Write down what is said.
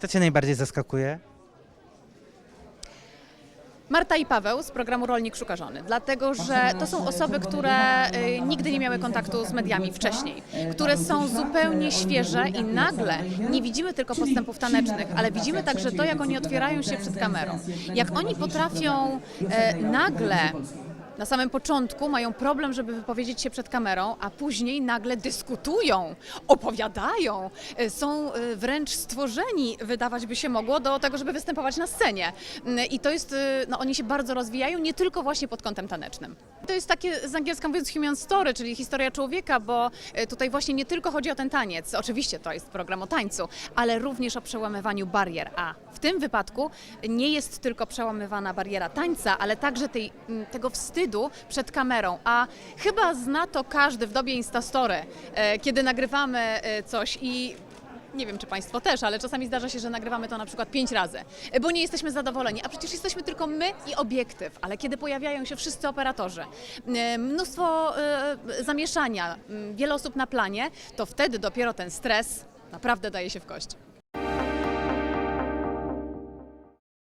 Kto Cię najbardziej zaskakuje? Marta i Paweł z programu Rolnik Szuka Żony, dlatego że to są osoby, które y, nigdy nie miały kontaktu z mediami wcześniej, które są zupełnie świeże i nagle nie widzimy tylko postępów tanecznych, ale widzimy także to, jak oni otwierają się przed kamerą. Jak oni potrafią e, nagle na samym początku mają problem, żeby wypowiedzieć się przed kamerą, a później nagle dyskutują, opowiadają, e, są e, wręcz stworzeni, wydawać by się mogło, do tego, żeby występować na scenie. Mm, I to jest, e, no oni się bardzo rozwijają, nie tylko właśnie pod kątem tanecznym. To jest takie z angielska mówiąc human story, czyli historia człowieka, bo e, tutaj właśnie nie tylko chodzi o ten taniec, oczywiście to jest program o tańcu, ale również o przełamywaniu barier. A w tym wypadku nie jest tylko przełamywana bariera tańca, ale także tej, tego wstydu przed kamerą. A chyba zna to każdy w dobie Instastory, e, kiedy nagrywamy e, coś i nie wiem, czy Państwo też, ale czasami zdarza się, że nagrywamy to na przykład pięć razy, bo nie jesteśmy zadowoleni. A przecież jesteśmy tylko my i obiektyw, ale kiedy pojawiają się wszyscy operatorzy, e, mnóstwo e, zamieszania, wiele osób na planie, to wtedy dopiero ten stres naprawdę daje się w kość.